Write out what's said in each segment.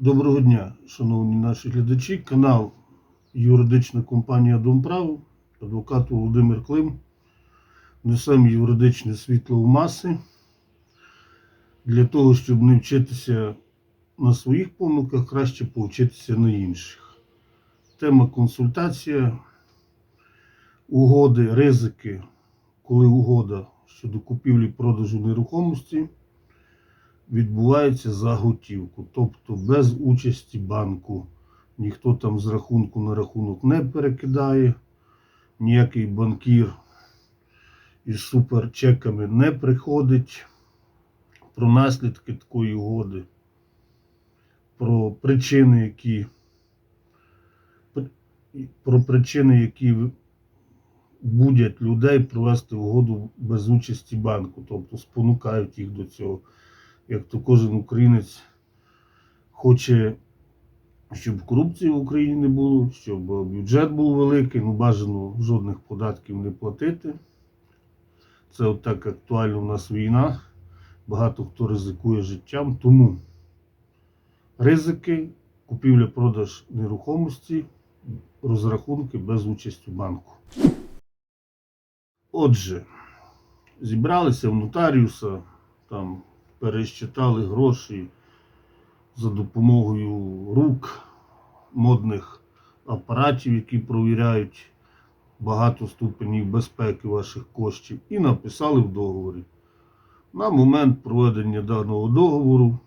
Доброго дня, шановні наші глядачі. Канал Юридична компанія Домправ, адвокат Володимир Клим. Несемо юридичне світло в маси для того, щоб не вчитися на своїх помилках, краще повчитися на інших. Тема консультація, угоди, ризики, коли угода щодо купівлі-продажу нерухомості відбувається за готівку, тобто без участі банку. Ніхто там з рахунку на рахунок не перекидає, ніякий банкір із суперчеками не приходить. Про наслідки такої угоди, про причини, які про причини, які будять людей провести угоду без участі банку, тобто спонукають їх до цього як то кожен українець хоче, щоб корупції в Україні не було, щоб бюджет був великий, ну бажано жодних податків не платити. Це от так актуально в нас війна. Багато хто ризикує життям. Тому ризики, купівля-продаж нерухомості, розрахунки без участі банку. Отже, зібралися в нотаріуса, там пересчитали гроші за допомогою рук модних апаратів, які провіряють багато ступенів безпеки ваших коштів, і написали в договорі. На момент проведення даного договору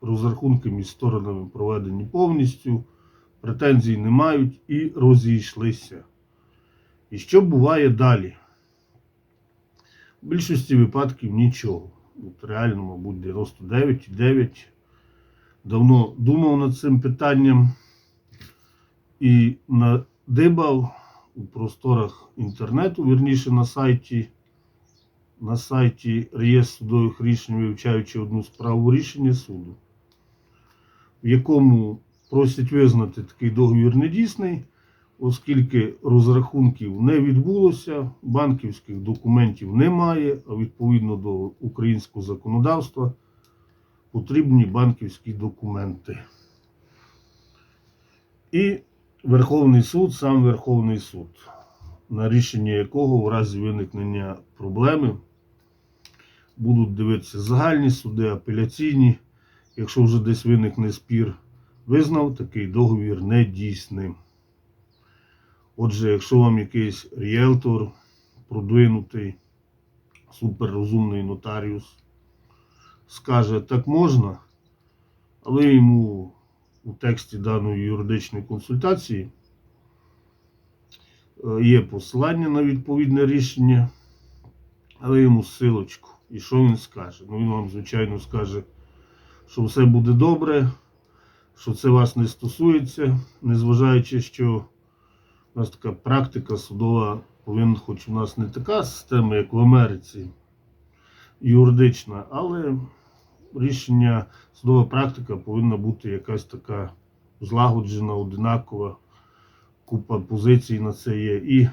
розрахунки між сторонами проведені повністю, претензій не мають і розійшлися. І що буває далі? В більшості випадків нічого. От реально, мабуть, 99,9. Давно думав над цим питанням і надибав у просторах інтернету, вірніше на сайті, на сайті реєстру судових рішень, вивчаючи одну справу рішення суду, в якому просять визнати такий договір недійсний, оскільки розрахунків не відбулося, банківських документів немає, а відповідно до українського законодавства потрібні банківські документи. І Верховний суд, сам Верховний суд, на рішення якого в разі виникнення проблеми будуть дивитися загальні суди, апеляційні. Якщо вже десь виникне спір, визнав такий договір недійсним. Отже, якщо вам якийсь ріелтор продвинутий, суперрозумний нотаріус скаже, так можна, а ви йому у тексті даної юридичної консультації е, є посилання на відповідне рішення, але йому ссилочку. І що він скаже? Ну, він вам, звичайно, скаже, що все буде добре, що це вас не стосується, незважаючи, що у нас така практика судова повинна, хоч у нас не така система, як в Америці, юридична, але рішення, судова практика повинна бути якась така злагоджена, одинакова, купа позицій на це є. І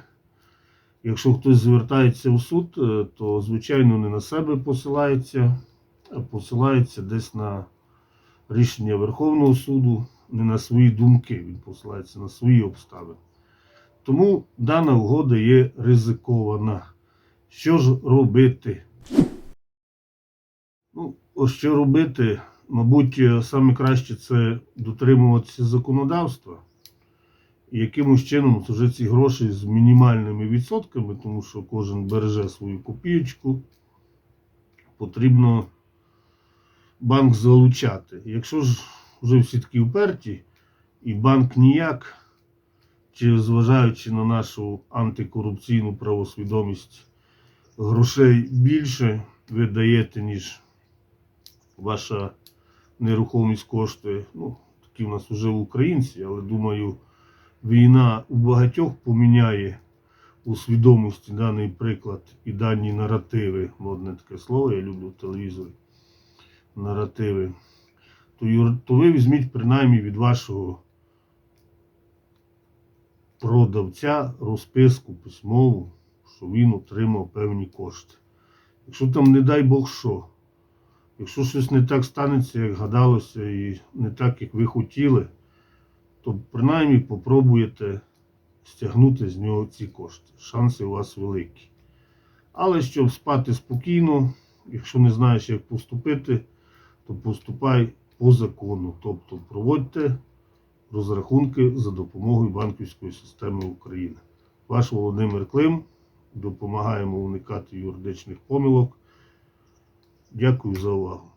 якщо хтось звертається у суд, е, то, звичайно, не на себе посилається, а посилається десь на рішення Верховного суду, не на свої думки, він посилається на свої обставини. Тому дана угода є ризикована. Що ж робити? Ну, ось що робити, мабуть, е, саме краще це дотримуватися законодавства. І якимось чином вже ці гроші з мінімальними відсотками, тому що кожен береже свою копієчку, потрібно банк залучати. Якщо ж вже всі такі вперті, і банк ніяк, чи зважаючи на нашу антикорупційну правосвідомість, грошей більше ви даєте, ніж ваша нерухомість коштує. Ну, такі в нас вже українці, але думаю, війна у багатьох поміняє у свідомості даний приклад і дані наративи. Модне таке слово, я люблю телевізор. Наративи. То, то ви візьміть принаймні від вашого продавця розписку письмову, що він отримав певні кошти. Якщо там, не дай Бог що, Якщо щось не так станеться, як гадалося, і не так, як ви хотіли, то принаймні попробуєте стягнути з нього ці кошти. Шанси у вас великі. Але щоб спати спокійно, якщо не знаєш, як поступити, то поступай по закону. Тобто проводьте розрахунки за допомогою банківської системи України. Ваш Володимир Клим. Допомагаємо уникати юридичних помилок. Дякую за увагу.